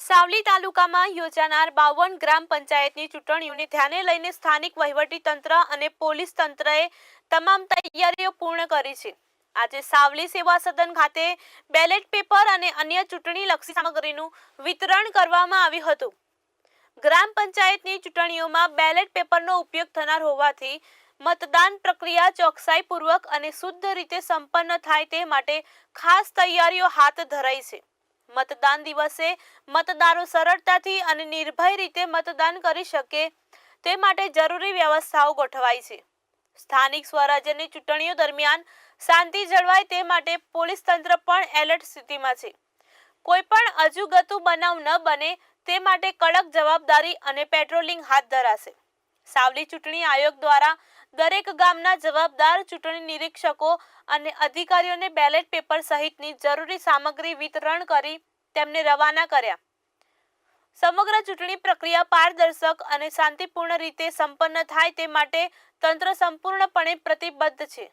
સાવલી તાલુકામાં યોજાનાર બાવન ગ્રામ પંચાયતની ચૂંટણીઓને ધ્યાને લઈને સ્થાનિક વહીવટી તંત્ર અને પોલીસ તંત્રએ તમામ તૈયારીઓ પૂર્ણ કરી છે. આજે સાવલી સેવા સદન ખાતે બેલેટ પેપર અને અન્ય ચૂંટણીલક્ષી સામગ્રીનું વિતરણ કરવામાં આવ્યું હતું. ગ્રામ પંચાયતની ચૂંટણીઓમાં બેલેટ પેપરનો ઉપયોગ થનાર હોવાથી મતદાન પ્રક્રિયા ચોકસાઈપૂર્વક અને શુદ્ધ રીતે સંપન્ન થાય તે માટે ખાસ તૈયારીઓ હાથ ધરાઈ છે. મતદાન દિવસે મતદારો સરળતાથી અને નિર્ભય રીતે મતદાન કરી શકે. તે માટે જરૂરી વ્યવસ્થાઓ ગોઠવાઈ છે. સ્થાનિક સ્વરાજ્યની ચૂંટણીઓ દરમિયાન શાંતિ જળવાય તે માટે પોલીસ તંત્ર પણ એલર્ટ સ્થિતિમાં છે. કોઈ પણ અજુગતું બનાવ ન બને તે માટે કડક જવાબદારી અને પેટ્રોલિંગ હાથ ધરાશે. સાવલી ચૂંટણી આયોગ દ્વારા દરેક ગામના જવાબદાર ચૂંટણી નિરીક્ષકો અને અધિકારીઓને બેલેટ પેપર સહિતની જરૂરી સામગ્રી વિતરણ કરી તેમને રવાના કર્યા. સમગ્ર ચૂંટણી પ્રક્રિયા પારદર્શક અને શાંતિપૂર્ણ રીતે સંપન્ન થાય તે માટે તંત્ર સંપૂર્ણપણે પ્રતિબદ્ધ છે.